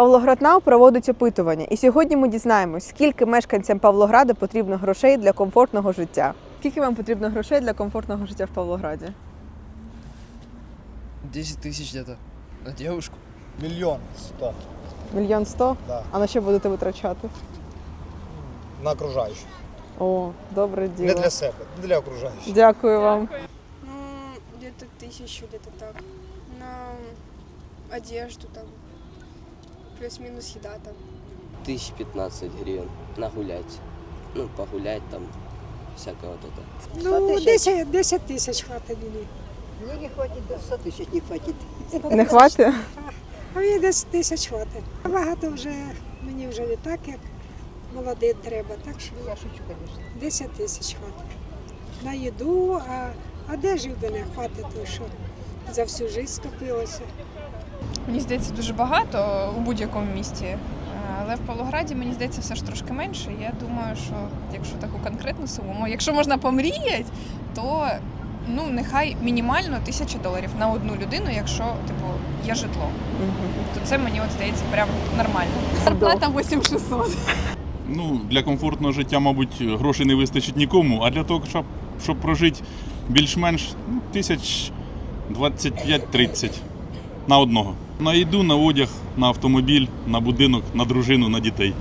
Павлограднау проводить опитування, і сьогодні ми дізнаємось, скільки мешканцям Павлограда потрібно грошей для комфортного життя. Скільки вам потрібно грошей для комфортного життя в Павлограді? 10 тысяч где-то на девушку. Мільйон сто. Мільйон сто? Да. А на що будете витрачати? На окружаючих. О, добре діло. Не для себе, не для окружаючих. Дякую вам. Ну, где-то тысячу, где-то так. На одежду там Плюс-минус еда там. тысяч 15 гривен нагулять. Ну, погулять там, всякого вот это. Ну, 10, 10 тисяч хватить мені. Мне не хватит, до 100 тысяч не хватит. Не хватить? А мені 10 тисяч хватить. Багато вже мені вже не так, як молодим треба. Так що Я шучу, конечно. 10 тисяч хватить. На їду, а, а де ж буде не хватить, то що за всю життя скопилося. Мені здається, дуже багато у будь-якому місті. Е, Але в Павлограді мені здається все ж трошки менше. Я думаю, що якщо таку конкретну суму, якщо можна помріяти, то ну нехай мінімально тисяча доларів на одну людину, якщо типу є житло. То це мені от здається прям нормально. Зарплата 8600. Ну, для комфортного життя, мабуть, грошей не вистачить нікому, а для того, щоб, щоб прожити більш-менш ну, тисяч 25-30 на одного. На їду, на одяг, на автомобіль, на будинок, на дружину, на дітей.